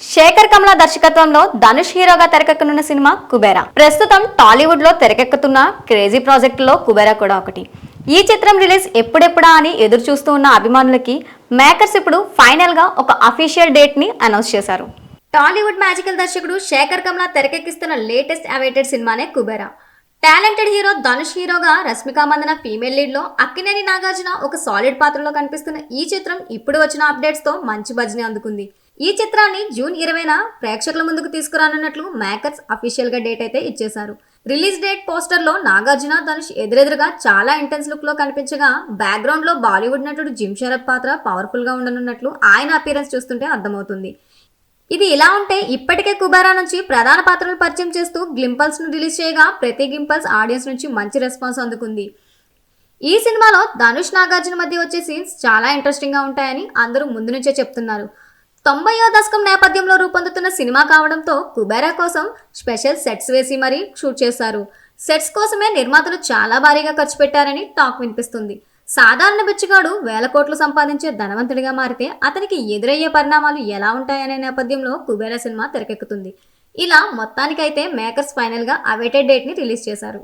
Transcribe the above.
శేఖర్ కమల దర్శకత్వంలో ధనుష్ హీరోగా తెరకెక్కనున్న సినిమా కుబేరా. ప్రస్తుతం టాలీవుడ్లో తెరకెక్కుతున్న క్రేజీ ప్రాజెక్టులో కుబేరా కూడా ఒకటి. ఈ చిత్రం రిలీజ్ ఎప్పుడెప్పుడా అని ఎదురు చూస్తూ ఉన్న అభిమానులకి మేకర్స్ ఇప్పుడు ఫైనల్గా ఒక అఫీషియల్ డేట్ని అనౌన్స్ చేశారు. టాలీవుడ్ మ్యాజికల్ దర్శకుడు శేఖర్ కమల తెరకెక్కిస్తున్న లేటెస్ట్ అవైటెడ్ సినిమానే కుబేరా. టాలెంటెడ్ హీరో ధనుష్ హీరోగా రష్మిక మందన ఫీమేల్ లీడ్లో అక్కినేని నాగార్జున ఒక సాలిడ్ పాత్రలో కనిపిస్తున్న ఈ చిత్రం ఇప్పుడు వచ్చిన అప్డేట్స్తో మంచి బజ్ని అందుకుంది. ఈ చిత్రాన్ని జూన్ ఇరవైన ప్రేక్షకుల ముందుకు తీసుకురానున్నట్లు మేకర్స్ అఫీషియల్గా డేట్ అయితే ఇచ్చేశారు. రిలీజ్ డేట్ పోస్టర్లో నాగార్జున ధనుష్ ఎదురెదురుగా చాలా ఇంటెన్స్ లుక్లో కనిపించగా బ్యాక్గ్రౌండ్లో బాలీవుడ్ నటుడు జిమ్ షరత్ పాత్ర పవర్ఫుల్గా ఉండనున్నట్లు ఆయన అపీరెన్స్ చూస్తుంటే అర్థమవుతుంది. ఇది ఇలా ఉంటే ఇప్పటికే కుబారా నుంచి ప్రధాన పాత్రలు పరిచయం చేస్తూ గ్లింపల్స్ను రిలీజ్ చేయగా ప్రతి గ్లింపల్స్ ఆడియన్స్ నుంచి మంచి రెస్పాన్స్ అందుకుంది. ఈ సినిమాలో ధనుష్ నాగార్జున మధ్య వచ్చే సీన్స్ చాలా ఇంట్రెస్టింగ్గా ఉంటాయని అందరూ ముందు నుంచే చెప్తున్నారు. తొంభయో దశకం నేపథ్యంలో రూపొందుతున్న సినిమా కావడంతో కుబేరా కోసం స్పెషల్ సెట్స్ వేసి మరీ షూట్ చేశారు. సెట్స్ కోసమే నిర్మాతలు చాలా భారీగా ఖర్చు పెట్టారని టాక్ వినిపిస్తుంది. సాధారణ బిచ్చగాడు వేల కోట్లు సంపాదించే ధనవంతుడిగా మారితే అతనికి ఎదురయ్యే పరిణామాలు ఎలా ఉంటాయనే నేపథ్యంలో కుబేరా సినిమా తెరకెక్కుతుంది. ఇలా మొత్తానికైతే మేకర్స్ ఫైనల్గా అవేటెడ్ డేట్ని రిలీజ్ చేశారు.